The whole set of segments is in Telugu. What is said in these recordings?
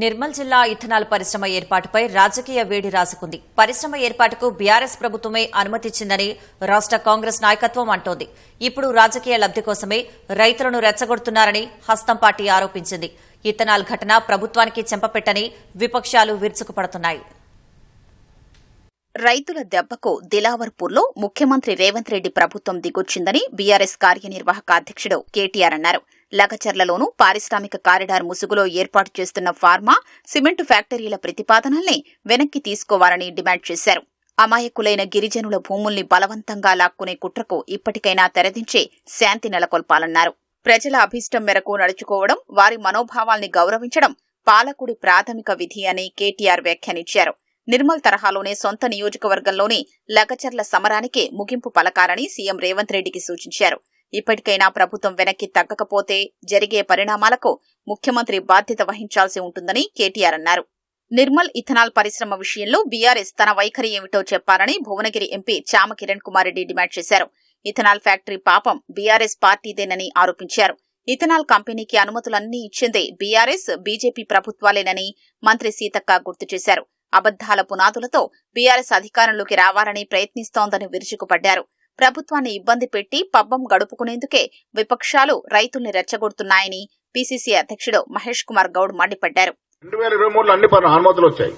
నిర్మల్ జిల్లా ఇథనాల్ పరిశ్రమ ఏర్పాటుపై రాజకీయ వేడి రాసుకుంది. పరిశ్రమ ఏర్పాటుకు బీఆర్ఎస్ ప్రభుత్వమే అనుమతిచ్చిందని రాష్ట కాంగ్రెస్ నాయకత్వం అంటోంది. ఇప్పుడు రాజకీయ లబ్ది కోసమే రైతులను రెచ్చగొడుతున్నారని హస్తం పార్టీ ఆరోపించింది. ఇథనాల్ ఘటన ప్రభుత్వానికి చెంపపెట్టని విపక్షాలు విరుచుకుపడుతున్నాయి. రైతుల దెబ్బకు దిలావర్పూర్లో ముఖ్యమంత్రి రేవంత్ రెడ్డి ప్రభుత్వం దిగొచ్చిందని బీఆర్ఎస్ కార్యనిర్వాహక అధ్యక్షుడు కేటీఆర్ అన్నారు. లగచర్లలోనూ పారిశ్రామిక కారిడార్ ముసుగులో ఏర్పాటు చేస్తున్న ఫార్మా సిమెంటు ఫ్యాక్టరీల ప్రతిపాదనల్ని వెనక్కి తీసుకోవాలని డిమాండ్ చేశారు. అమాయకులైన గిరిజనుల భూముల్ని బలవంతంగా లాక్కునే కుట్రకు ఇప్పటికైనా తెరదించే శాంతి నెలకొల్పాలన్నారు. ప్రజల అభీష్టం మేరకు నడుచుకోవడం వారి మనోభావాల్ని గౌరవించడం పాలకుడి ప్రాథమిక విధి అని కేటీఆర్ వ్యాఖ్యానించారు. నిర్మల్ తరహాలోనే సొంత నియోజకవర్గంలోని లగచర్ల సమరానికి ముగింపు పలకాలని సీఎం రేవంత్ రెడ్డికి సూచించారు. ఇప్పటికైనా ప్రభుత్వం వెనక్కి తగ్గకపోతే జరిగే పరిణామాలకు ముఖ్యమంత్రి బాధ్యత వహించాల్సి ఉంటుందని కేటీఆర్ అన్నారు. నిర్మల్ ఇథనాల్ పరిశ్రమ విషయంలో బీఆర్ఎస్ తన వైఖరి ఏమిటో చెప్పాలని భువనగిరి ఎంపీ చామ కిరణ్ కుమార్ రెడ్డి డిమాండ్ చేశారు. ఇథనాల్ ఫ్యాక్టరీ పాపం బీఆర్ఎస్ పార్టీదేనని ఆరోపించారు. ఇథనాల్ కంపెనీకి అనుమతులన్నీ ఇచ్చిందే బీఆర్ఎస్ బీజేపీ ప్రభుత్వాలేనని మంత్రి సీతక్క గుర్తు చేశారు. అబద్దాల పునాదులతో బీఆర్ఎస్ అధికారంలోకి రావాలని ప్రయత్నిస్తోందని విరుచుకుపడ్డారు. ప్రభుత్వాన్ని ఇబ్బంది పెట్టి పబ్బం గడుపుకునేందుకే విపక్షాలు రైతుల్ని రెచ్చగొడుతున్నాయని పీసీసీ అధ్యక్షుడు మహేష్ కుమార్ గౌడ్ మండిపడ్డారు. రెండు వేల ఇరవై మూడులో అన్ని పనులు అనుమతులు వచ్చాయి.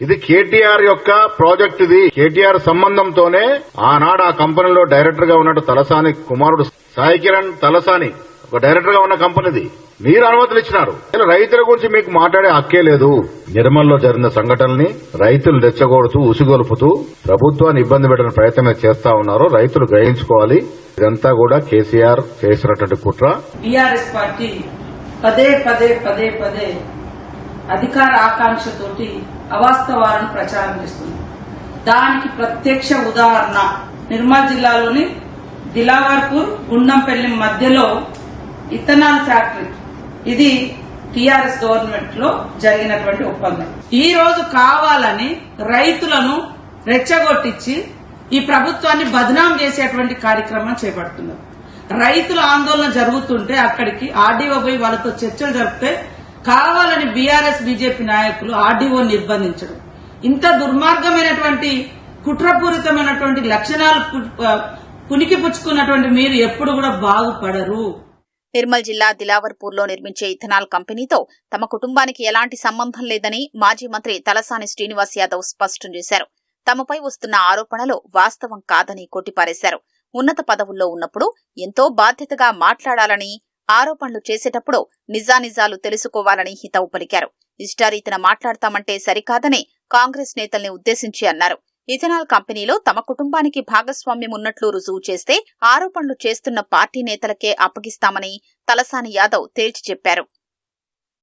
ఇది కేటీఆర్ యొక్క ప్రాజెక్ట్ ఇది. కేటీఆర్ సంబంధంతోనే ఆనాడు ఆ కంపెనీలో డైరెక్టర్గా ఉన్నట్టు తలసాని కుమారుడు సాయి కిరణ్ తలసాని ఒక డైరెక్టర్గా ఉన్న కంపెనీది. మీరు అనుమతులు ఇచ్చినారు. రైతుల గురించి మీకు మాట్లాడే హక్కే లేదు. నిర్మల్లో జరిగిన సంఘటనల్ని రైతులు రెచ్చగొడుతూ ఉసిగొలుపుతూ ప్రభుత్వాన్ని ఇబ్బంది పెట్టిన ప్రయత్నం చేస్తా ఉన్నారు రైతులు గ్రహించుకోవాలి. ఇదంతా కూడా కేసీఆర్ చేసినటువంటి కుట్ర. టీఆర్ఎస్ పార్టీ పదే పదే పదే పదే అధికార ఆకాంక్షతోటి అవాస్తవాలను ప్రచారం చేస్తుంది. దానికి ప్రత్యక్ష ఉదాహరణ నిర్మల్ జిల్లాలోని దిలావర్పూర్ గుండంపల్లి మధ్యలో ఇథనాల్ ఫ్యాక్టరీ ఇది టీఆర్ఎస్ గవర్నమెంట్లో జరిగినటువంటి ఒప్పందం. ఈ రోజు కావాలని రైతులను రెచ్చగొట్టించి ఈ ప్రభుత్వాన్ని బదనాం చేసేటువంటి కార్యక్రమం చేపడుతున్నారు. రైతుల ఆందోళన జరుగుతుంటే అక్కడికి ఆర్డీఓ పోయి వాళ్ళతో చర్చలు జరిపితే కావాలని బీఆర్ఎస్ బీజేపీ నాయకులు ఆర్డీఓ నిర్బంధించడం. ఇంత దుర్మార్గమైనటువంటి కుట్రపూరితమైనటువంటి లక్షణాలు పునికి పుచ్చుకున్నటువంటి మీరు ఎప్పుడు కూడా బాగుపడరు. నిర్మల్ జిల్లా దిలావర్పూర్లో నిర్మించే ఇథనాల్ కంపెనీతో తమ కుటుంబానికి ఎలాంటి సంబంధం లేదని మాజీ మంత్రి తలసాని శ్రీనివాస్ యాదవ్ స్పష్టం చేశారు. తమపై వస్తున్న ఆరోపణలు వాస్తవం కాదని కొట్టిపారేశారు. ఉన్నత పదవుల్లో ఉన్నప్పుడు ఎంతో బాధ్యతగా మాట్లాడాలని ఆరోపణలు చేసేటప్పుడు నిజానిజాలు తెలుసుకోవాలని హితవు పలికారు. ఇష్టారీతిన మాట్లాడతామంటే సరికాదని కాంగ్రెస్ నేతల్ని ఉద్దేశించి అన్నారు. ఇథనాల్ కంపెనీలో తమ కుటుంబానికి భాగస్వామ్యం ఉన్నట్లు రుజువు చేస్తే ఆరోపణలు చేస్తున్న పార్టీ నేతలకే అప్పగిస్తామని తలసాని యాదవ్ తేల్చి చెప్పారు.